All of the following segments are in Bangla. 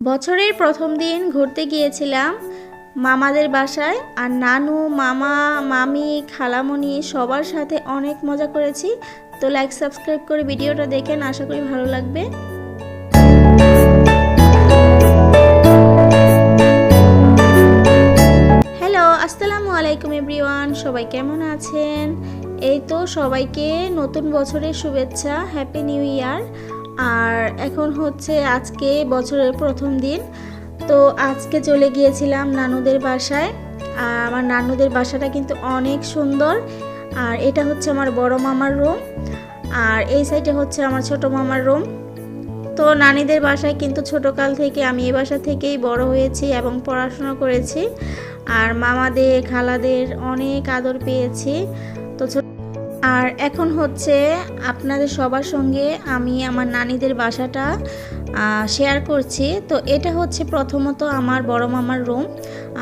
বছরের প্রথম দিন ঘুরতে গিয়েছিলাম। মামাদের বাসায় আর নানু, মামা, মামি খালামণি সবার সাথে অনেক মজা করেছি। তো লাইক সাবস্ক্রাইব করে ভিডিওটা দেখেন, আশা করি ভালো লাগবে। হ্যালো আসসালামু আলাইকুম এভরিওয়ান সবাই কেমন আছেন? এই তো সবাইকে নতুন বছরের শুভেচ্ছা হ্যাপি নিউ ইয়ার আর এখন হচ্ছে আজকে বছরের প্রথম দিন। তো আজকে চলে গিয়েছিলাম নানুদের বাসায়। আমার নানুদের বাসাটা কিন্তু অনেক সুন্দর। আর এটা হচ্ছে আমার বড় মামার রুম। আর এই সাইডে হচ্ছে আমার ছোট মামার রুম। তো নানিদের বাসায় কিন্তু ছোটকাল থেকে আমি এ বাসা থেকেই বড় হয়েছি এবং পড়াশোনা করেছি। আর মামাদের, খালাদের অনেক আদর পেয়েছি। তো ছোট আর এখন হচ্ছে আপনাদের সবার সঙ্গে আমি আমার নানিদের বাসাটা শেয়ার করছি। তো এটা হচ্ছে প্রথমত আমার বড় মামার রুম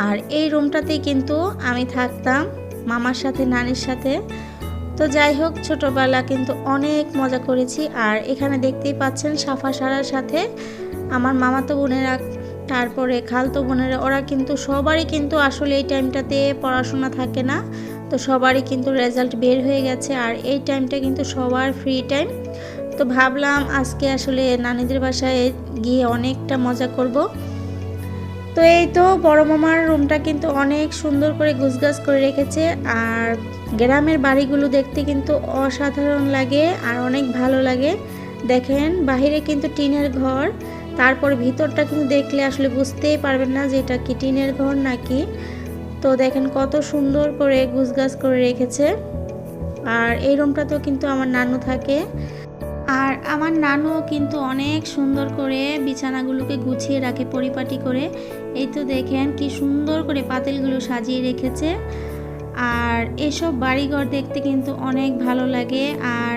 আর এই রুমটাতেই কিন্তু আমি থাকতাম মামার সাথে, নানির সাথে। তো যাই হোক, ছোটোবেলা কিন্তু অনেক মজা করেছি। আর এখানে দেখতেই পাচ্ছেন সাফা সারার সাথে আমার মামাতো বোনেরা, তারপরে খালতো বোনেরা, ওরা কিন্তু সবারই কিন্তু আসলে এই টাইমটাতে পড়াশোনা থাকে না। তো সবারই কিন্তু রেজাল্ট বের হয়ে গেছে আর এই টাইমটা কিন্তু সবার ফ্রি টাইম তো ভাবলাম আজকে আসলে নানিদের বাসায় গিয়ে অনেকটা মজা করব। তো এই তো বড় মামার রুমটা কিন্তু অনেক সুন্দর করে গুছগাছ করে রেখেছে আর গ্রামের বাড়িগুলো দেখতে কিন্তু অসাধারণ লাগে আর অনেক ভালো লাগে। দেখেন, বাহিরে কিন্তু টিনের ঘর, তারপর ভিতরটা কিন্তু দেখলে আসলে বুঝতেই পারবেন না যে এটা কি টিনের ঘর নাকি। তো দেখেন কত সুন্দর করে গুছগাছ করে রেখেছে। আর এই রুমটাতেও কিন্তু আমার নানু থাকে। আর আমার নানু কিন্তু অনেক সুন্দর করে বিছানাগুলোকে গুছিয়ে রাখে, পরিপাটি করে। এই তো দেখেন কি সুন্দর করে পাতিলগুলো সাজিয়ে রেখেছে। আর এসব বাড়িঘর দেখতে কিন্তু অনেক ভালো লাগে। আর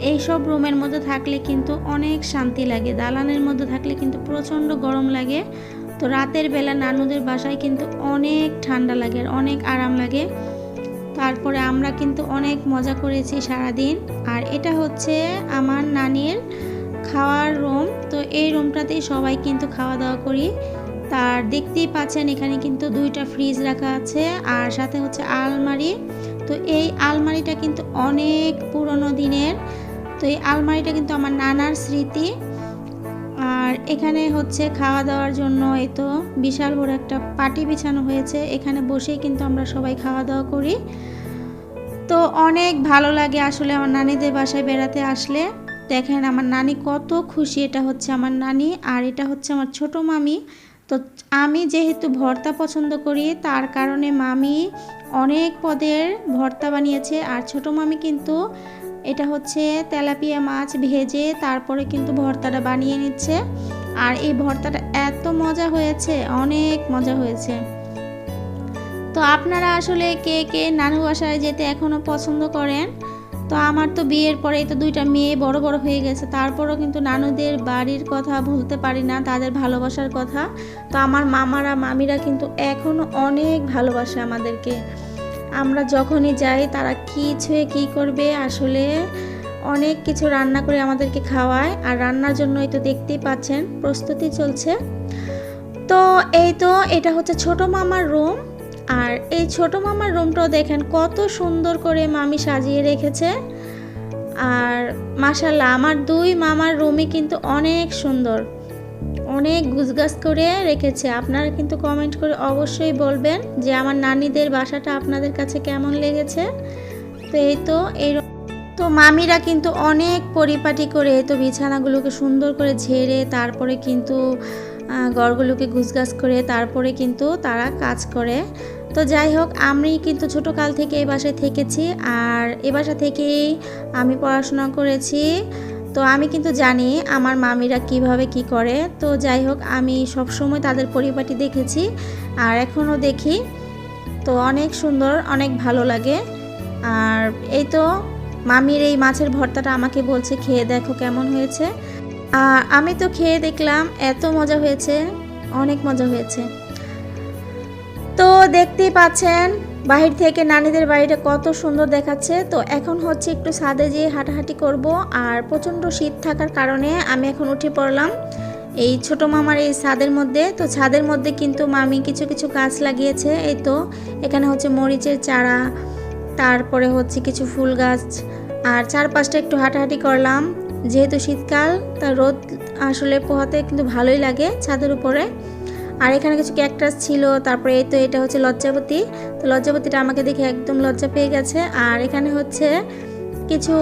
এইসব রুমের মধ্যে থাকলে কিন্তু অনেক শান্তি লাগে। দালানের মধ্যে থাকলে কিন্তু প্রচণ্ড গরম লাগে। তো রাতের বেলা নানুদের বাসায় কিন্তু অনেক ঠান্ডা লাগে আর অনেক আরাম লাগে। তারপরে আমরা কিন্তু অনেক মজা করেছি সারাদিন। আর এটা হচ্ছে আমার নানির খাওয়ার রুম। তো এই রুমটাতেই সবাই কিন্তু খাওয়া দাওয়া করি। তার দেখতেই পাচ্ছেন এখানে কিন্তু দুইটা ফ্রিজ রাখা আছে আর সাথে হচ্ছে আলমারি। তো এই আলমারিটা কিন্তু অনেক পুরনো দিনের। তো এই আলমারিটা কিন্তু আমার নানার স্মৃতি। আর এখানে হচ্ছে খাওয়া দাওয়ার জন্য এই তো বিশাল বড় একটা পাটি বিছানো হয়েছে। এখানে বসেই কিন্তু আমরা সবাই খাওয়া দাওয়া করি। তো অনেক ভালো লাগে আসলে আমার নানিদের বাসায় বেড়াতে আসলে। দেখেন আমার নানি কত খুশি, এটা হচ্ছে আমার নানি আর এটা হচ্ছে আমার ছোট মামি। তো আমি যেহেতু ভর্তা পছন্দ করি, তার কারণে মামি অনেক পদের ভর্তা বানিয়েছে আর ছোট মামি কিন্তু এটা হচ্ছে তেলাপিয়া মাছ ভেজে তারপরে কিন্তু ভর্তাটা বানিয়ে নিচ্ছে। আর এই ভর্তাটা এত মজা হয়েছে, অনেক মজা হয়েছে। তো আপনারা আসলে কে কে নানু বাসায় যেতে এখনও পছন্দ করেন? তো আমার তো বিয়ের পরেই তো দুইটা মেয়ে বড় বড় হয়ে গেছে, তারপরও কিন্তু নানুদের বাড়ির কথা ভুলতে পারি না, তাদের ভালোবাসার কথা। তো আমার মামারা, মামিরা কিন্তু এখনও অনেক ভালোবাসে আমাদেরকে। আমরা যখনই যাই, তারা কী ছুঁয়ে কী করবে? আসলে অনেক কিছু রান্না করে আমাদেরকে খাওয়ায়। আর রান্নার জন্যই তো দেখতেই পাচ্ছেন, প্রস্তুতি চলছে। তো এই তো, এটা হচ্ছে ছোট মামার রুম। আর এই ছোট মামার রুমটাও দেখেন কত সুন্দর করে মামি সাজিয়ে রেখেছে। আর মাসাল্লাহ আমার দুই মামার রুমই কিন্তু অনেক সুন্দর। অনেক গুছগাছ করে রেখেছে। আপনারা কিন্তু কমেন্ট করে অবশ্যই বলবেন যে আমার নানিদের বাসাটা আপনাদের কাছে কেমন লেগেছে। তো এই তো এই তো মামিরা কিন্তু অনেক পরিপাটি করে তো বিছানাগুলোকে সুন্দর করে ঝেড়ে, তারপরে কিন্তু গড়গুলোকে গুছগাছ করে, তারপরে কিন্তু তারা কাজ করে। তো যাই হোক, আমি কিন্তু ছোটো কাল থেকে এই বাসায় থেকেছি। আর এ বাসা থেকেই আমি পড়াশোনা করেছি। তো আমি কিন্তু জানি আমার মামিরা কীভাবে কি করে। তো যাই হোক, আমি সব সময় তাদের পরিপাটি দেখেছি আর এখনও দেখি। তো অনেক সুন্দর, অনেক ভালো লাগে। আর এই তো মামির এই মাছের ভর্তাটা আমাকে বলছে, খেয়ে দেখো কেমন হয়েছে। আর আমি তো খেয়ে দেখলাম, এত মজা হয়েছে, অনেক মজা হয়েছে। তো দেখতেই পাচ্ছেন বাহির থেকে নানিদের বাড়িটা কত সুন্দর দেখাচ্ছে। তো এখন হচ্ছে একটু ছাদে যেয়ে হাঁটাহাঁটি করব। আর প্রচণ্ড শীত থাকার কারণে আমি এখন উঠে পড়লাম এই ছোট মামার এই ছাদের মধ্যে। তো ছাদের মধ্যে কিন্তু মামি কিছু কিছু গাছ লাগিয়েছে। এই তো এখানে হচ্ছে মরিচের চারা, তারপরে হচ্ছে কিছু ফুল গাছ। আর চারপাশটা একটু হাঁটাহাঁটি করলাম। যেহেতু শীতকাল, তা রোদ আসলে পোহাতে কিন্তু ভালোই লাগে ছাদের উপরে। আর এখানে কিছু ক্যাকটাস ছিল, তারপরে এই তো এটা হচ্ছে লজ্জাপতি তো লজ্জাপতিটা আমাকে দেখে একদম লজ্জা পেয়ে গেছে। আর এখানে হচ্ছে কিছু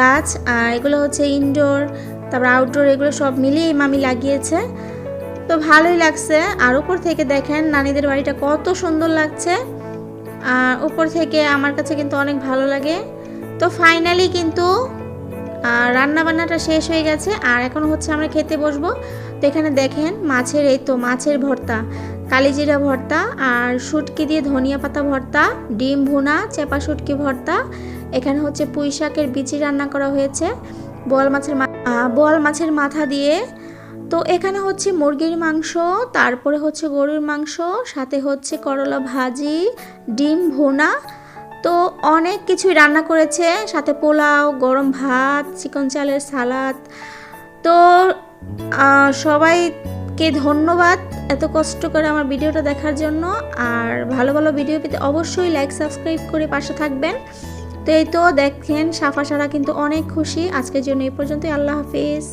গাছ, আর এগুলো হচ্ছে ইনডোর তারপর আউটডোর এগুলো সব মিলিয়ে মামি লাগিয়েছে। তো ভালোই লাগছে। আর উপর থেকে দেখেন নানিদের বাড়িটা কত সুন্দর লাগছে। আর উপর থেকে আমার কাছে কিন্তু অনেক ভালো লাগে। তো ফাইনালি কিন্তু রান্না বান্নাটা শেষ হয়ে গেছে, আর এখন হচ্ছে আমরা খেতে বসবো। তো এখানে দেখেন মাছের, এই তো মাছের ভর্তা, কালিজিরা ভর্তা, আর শুটকি দিয়ে ধনিয়া পাতা ভর্তা, ডিম ভুনা, চেপা শুটকি ভর্তা। এখানে হচ্ছে পুঁই শাকের বিচি রান্না করা হয়েছে। বোয়াল মাছের বোয়াল মাছের মাথা দিয়ে। তো এখানে হচ্ছে মুরগির মাংস, তারপরে হচ্ছে গরুর মাংস, সাথে হচ্ছে করলা ভাজি, ডিম ভুনা তো অনেক কিছুই রান্না করেছে, সাথে পোলাও, গরম ভাত, চিকন চালের সালাদ। তো সবাইকে ধন্যবাদ এত কষ্ট করে আমার ভিডিওটা দেখার জন্য। আর ভালো ভালো ভিডিও পেতে অবশ্যই লাইক সাবস্ক্রাইব করে পাশে থাকবেন। তো এই তো দেখেন, সাফা সারা কিন্তু অনেক খুশি। আজকের জন্য এই পর্যন্তই। আল্লাহ হাফিজ।